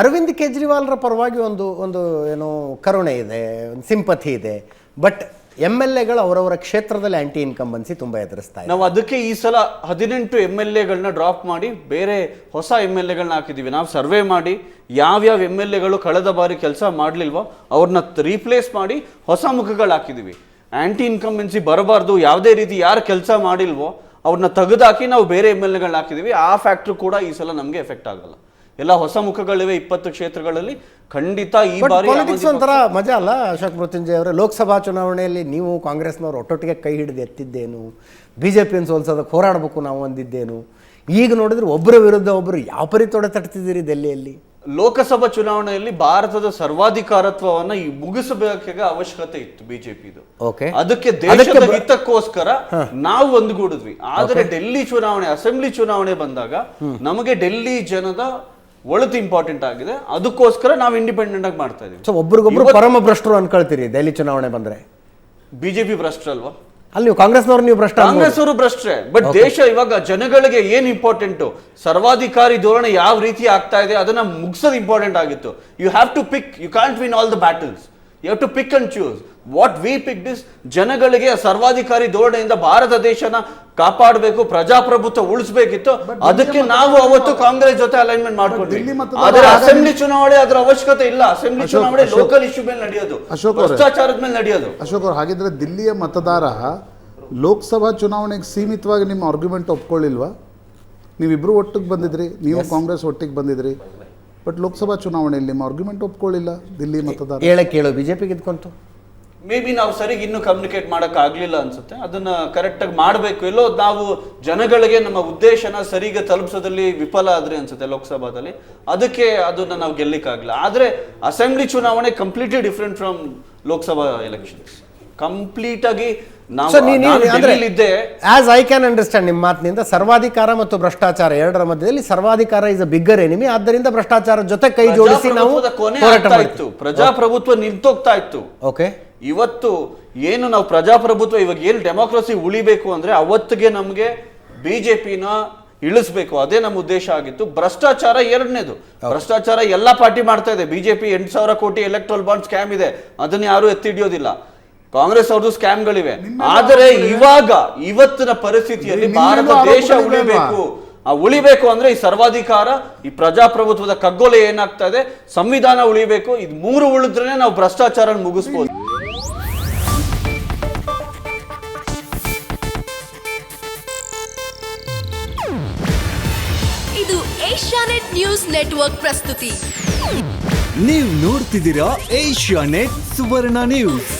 ಅರವಿಂದ್ ಕೇಜ್ರಿವಾಲ್ರ ಪರವಾಗಿ ಒಂದು ಒಂದು ಏನು ಕರುಣೆ ಇದೆ, ಒಂದು ಸಿಂಪತಿ ಇದೆ. ಬಟ್ ಎಂ ಎಲ್ ಎಗಳು ಅವರವರ ಕ್ಷೇತ್ರದಲ್ಲಿ ಆಂಟಿ ಇನ್ಕಂಬನ್ಸಿ ತುಂಬ ಎದುರಿಸ್ತಾ ನಾವು ಅದಕ್ಕೆ ಈ ಸಲ ಹದಿನೆಂಟು ಎಂ ಎಲ್ ಎಗಳನ್ನ ಡ್ರಾಪ್ ಮಾಡಿ ಬೇರೆ ಹೊಸ ಎಂ ಎಲ್ ಎಗಳನ್ನ ಹಾಕಿದೀವಿ ನಾವು ಸರ್ವೆ ಮಾಡಿ ಯಾವ್ಯಾವ ಎಂ ಎಲ್ ಎಗಳು ಕಳೆದ ಬಾರಿ ಕೆಲಸ ಮಾಡಲಿಲ್ವೋ ಅವ್ರನ್ನ ರೀಪ್ಲೇಸ್ ಮಾಡಿ ಹೊಸ ಮುಖಗಳು ಹಾಕಿದೀವಿ ಆಂಟಿ ಇನ್ಕಂಬೆನ್ಸಿ ಬರಬಾರ್ದು, ಯಾವುದೇ ರೀತಿ ಯಾರು ಕೆಲಸ ಮಾಡಿಲ್ವೋ ಅವ್ರನ್ನ ತೆಗೆದಾಕಿ ನಾವು ಬೇರೆ ಎಂ ಎಲ್ ಎಗಳನ್ನ ಹಾಕಿದೀವಿ ಆ ಫ್ಯಾಕ್ಟ್ರಿ ಕೂಡ ಈ ಸಲ ನಮಗೆ ಎಫೆಕ್ಟ್ ಆಗಲ್ಲ. ಎಲ್ಲ ಹೊಸ ಮುಖಗಳಿವೆ ಇಪ್ಪತ್ತು ಕ್ಷೇತ್ರಗಳಲ್ಲಿ. ಖಂಡಿತ ಈ ಬಾರಿ ಪಾಲಿಟಿಕ್ಸ್ ಒಂಥರ ಮಜಾ ಅಲ್ಲ ಅಶೋಕ್ ಮೃತ್ಯುಂಜಯ ಅವರೇ? ಲೋಕಸಭಾ ಚುನಾವಣೆಯಲ್ಲಿ ನೀವು ಕಾಂಗ್ರೆಸ್ನವ್ರು ಒಟ್ಟೊಟ್ಟಿಗೆ ಕೈ ಹಿಡಿದು ಎತ್ತಿದ್ದೇನು? ಬಿ ಜೆ ಪಿಯನ್ನು ಸೋಲ್ಸೋದಕ್ಕೆ ಹೋರಾಡಬೇಕು ನಾವು ಅಂದಿದ್ದೇನು? ಈಗ ನೋಡಿದ್ರೆ ಒಬ್ಬರ ವಿರುದ್ಧ ಒಬ್ಬರು ಯಾವ ಪರಿ ತೊಡೆ ತಟ್ತಿದ್ದೀರಿ ಡೆಲ್ಲಿಯಲ್ಲಿ ಲೋಕಸಭಾ ಚುನಾವಣೆಯಲ್ಲಿ ಭಾರತದ ಸರ್ವಾಧಿಕಾರತ್ವವನ್ನ ಈ ಮುಗಿಸಬೇಕಾಗ ಅವಶ್ಯಕತೆ ಇತ್ತು ಬಿಜೆಪಿದು. ಓಕೆ ಅದಕ್ಕೆ ದೇಶದ ಹಿತಕ್ಕೋಸ್ಕರ ನಾವು ಒಂದುಗೂಡಿದ್ವಿ. ಆದರೆ ಡೆಲ್ಲಿ ಚುನಾವಣೆ ಅಸೆಂಬ್ಲಿ ಚುನಾವಣೆ ಬಂದಾಗ ನಮಗೆ ಡೆಲ್ಲಿ ಜನದ ಒಳತು ಇಂಪಾರ್ಟೆಂಟ್ ಆಗಿದೆ. ಅದಕ್ಕೋಸ್ಕರ ನಾವು ಇಂಡಿಪೆಂಡೆಂಟ್ ಆಗಿ ಮಾಡ್ತಾ ಇದೀವಿ. ಸೊ ಒಬ್ರಿಗೊಬ್ರು ಪರಮ ಭ್ರಷ್ಟರು ಅನ್ಕೊಳ್ತೀರಿ ದೆಹಲಿ ಚುನಾವಣೆ ಬಂದ್ರೆ? ಬಿಜೆಪಿ ಭ್ರಷ್ಟರಲ್ವಾ ಅಲ್ಲಿ ನೀವು ಕಾಂಗ್ರೆಸ್ನವ್ರು ನೀವು ಭ್ರಷ್ಟ. ಕಾಂಗ್ರೆಸ್ ಅವರು ಭ್ರಷ್ಟ್ರೆ. ಬಟ್ ದೇಶ ಇವಾಗ ಜನಗಳಿಗೆ ಏನ್ ಇಂಪಾರ್ಟೆಂಟ್ ಸರ್ವಾಧಿಕಾರಿ ಧೋರಣೆ ಯಾವ ರೀತಿ ಆಗ್ತಾ ಇದೆ ಅದನ್ನ ಮುಗಿಸೋದು ಇಂಪಾರ್ಟೆಂಟ್ ಆಗಿತ್ತು. You have to pick you can't win all the battles you have to pick and choose what we pick this ಜನಗಳಿಗೆ ಸರ್ವಾಧಿಕಾರಿ ಧೋರಣೆಯಿಂದ ಭಾರತ ದೇಶನ ಕಾಪಾಡಬೇಕು ಪ್ರಜಾಪ್ರಭುತ್ವ ಉಳಿಸಬೇಕಿತ್ತು. ಅದಕ್ಕೆ ನಾವು ಅವತ್ತು ಕಾಂಗ್ರೆಸ್ ಜೊತೆ ಅಲೈನ್ಮೆಂಟ್ ಮಾಡ್ಕೊಂಡ್ವಿ. ಆದರೆ ಅಸೆಂಬ್ಲಿ ಚುನಾವಣೆ ಅದರ ಅವಶ್ಯಕತೆ ಇಲ್ಲ. ಅಸೆಂಬ್ಲಿ ಚುನಾವಣೆ ಲೋಕಲ್ ಇಶ್ಯೂ ಮೇಲೆ ನಡೆಯೋದು. ಭ್ರಷ್ಟಾಚಾರದ ಮೇಲೆ ನಡೆಯೋದು. ಅಶೋಕ್ ಅವ್ರು ಹಾಗಿದ್ರೆ ದಿಲ್ಲಿಯ ಮತದಾರ ಲೋಕಸಭಾ ಚುನಾವಣೆಗೆ ಸೀಮಿತವಾಗಿ ನಿಮ್ಮ ಆರ್ಗ್ಯುಮೆಂಟ್ ಒಪ್ಕೊಳ್ಳಿಲ್ವಾ? ನೀವಿಬ್ರು ಒಟ್ಟಿಗೆ ಬಂದಿದ್ರಿ ನೀವು ಕಾಂಗ್ರೆಸ್ ಒಟ್ಟಿಗೆ ಬಂದಿದ್ರಿ. ಬಟ್ ಲೋಕಸಭಾ ಚುನಾವಣೆಯಲ್ಲಿ ನಿಮ್ಮ ಆರ್ಗ್ಯುಮೆಂಟ್ ಒಪ್ಕೊಳ್ಳಿಲ್ಲ ದಿಲ್ಲಿ ಮತದಾರ ಹೇಳಕ್ಕೆ ಕೇಳು ಬಿಜೆಪಿ ಗೆದ್ಕೊಂತು ಮೇ ಬಿ ನಾವು ಸರಿಗೆ ಇನ್ನೂ ಕಮ್ಯುನಿಕೇಟ್ ಮಾಡಕ್ ಆಗ್ಲಿಲ್ಲ ಅನ್ಸುತ್ತೆ. ಅದನ್ನ ಕರೆಕ್ಟಾಗಿ ಮಾಡಬೇಕು. ಎಲ್ಲೋ ನಾವು ಜನಗಳಿಗೆ ನಮ್ಮ ಉದ್ದೇಶನ ಸರಿಗೆ ತಲುಪಿಸೋದಲ್ಲಿ ವಿಫಲ ಆದರೆ ಅನ್ಸುತ್ತೆ ಲೋಕಸಭಾದಲ್ಲಿ ಅದಕ್ಕೆ ಅದನ್ನ ನಾವು ಗೆಲ್ಲಿಕ್ಕಾಗಲ್ಲ ಆದರೆ ಅಸೆಂಬ್ಲಿ ಚುನಾವಣೆ completely different from Lok Sabha elections complete ಆಗಿ ಆಸ್ ಐ ಕ್ಯಾನ್ ಅಂಡರ್ಸ್ಟ್ಯಾಂಡ್ ನಿಮ್ಮ ಮಾತಿನಿಂದ ಸರ್ವಾಧಿಕಾರ ಮತ್ತು ಭ್ರಷ್ಟಾಚಾರ ಎರಡರ ಮಧ್ಯದಲ್ಲಿ ಸರ್ವಾಧಿಕಾರ ಇಸ್ ಅ ಬಿಗ್ಗರ್ ಎನಿಮಿ ಆದ್ದರಿಂದ ಭ್ರಷ್ಟಾಚಾರ ಜೊತೆ ಕೈ ಜೋಡಿಸಿ ನಾವು ಹೋರಾಟ ಇತ್ತು. ಪ್ರಜಾಪ್ರಭುತ್ವ ನಿಂತೋಗ್ತಾ ಇತ್ತು. ಓಕೆ ಇವತ್ತು ಏನು ನಾವು ಪ್ರಜಾಪ್ರಭುತ್ವ ಇವಾಗ ಏನು ಡೆಮೋಕ್ರಸಿ ಉಳಿಬೇಕು ಅಂದ್ರೆ ಅವತ್ತಿಗೆ ನಮಗೆ ಬಿಜೆಪಿನ ಇಳಿಸ್ಬೇಕು. ಅದೇ ನಮ್ಮ ಉದ್ದೇಶ ಆಗಿತ್ತು. ಭ್ರಷ್ಟಾಚಾರ ಎರಡನೇದು. ಭ್ರಷ್ಟಾಚಾರ ಎಲ್ಲಾ ಪಾರ್ಟಿ ಮಾಡ್ತಾ ಇದೆ. ಬಿಜೆಪಿ ಎಂಟು ಸಾವಿರ ಕೋಟಿ ಎಲೆಕ್ಟ್ರಲ್ ಬಾಂಡ್ ಸ್ಕ್ಯಾಮ್ ಇದೆ. ಅದನ್ನ ಯಾರು ಎತ್ತಿಡಿಯೋದಿಲ್ಲ ಕಾಂಗ್ರೆಸ್ ಅವ್ರದ್ದು ಸ್ಕ್ಯಾಮ್ಗಳಿವೆ. ಆದರೆ ಇವಾಗ ಇವತ್ತಿನ ಪರಿಸ್ಥಿತಿಯಲ್ಲಿ ಭಾರತ ದೇಶ ಉಳಿಬೇಕು. ಆ ಉಳಿಬೇಕು ಅಂದ್ರೆ ಈ ಸರ್ವಾಧಿಕಾರ ಈ ಪ್ರಜಾಪ್ರಭುತ್ವದ ಕಗ್ಗೊಲೆ ಏನಾಗ್ತಾ ಇದೆ ಸಂವಿಧಾನ ಉಳಿಬೇಕು. ಇದು ಮೂರು ಉಳಿದ್ರೆ ನಾವು ಭ್ರಷ್ಟಾಚಾರ ಮುಗಿಸ್ಬೋದು. ಇದು ಏಷ್ಯಾನೆಟ್ ನ್ಯೂಸ್ ನೆಟ್ವರ್ಕ್ ಪ್ರಸ್ತುತಿ. ನೀವು ನೋಡ್ತಿದ್ದೀರಾ ಏಷ್ಯಾ ನೆಟ್ ಸುವರ್ಣ ನ್ಯೂಸ್.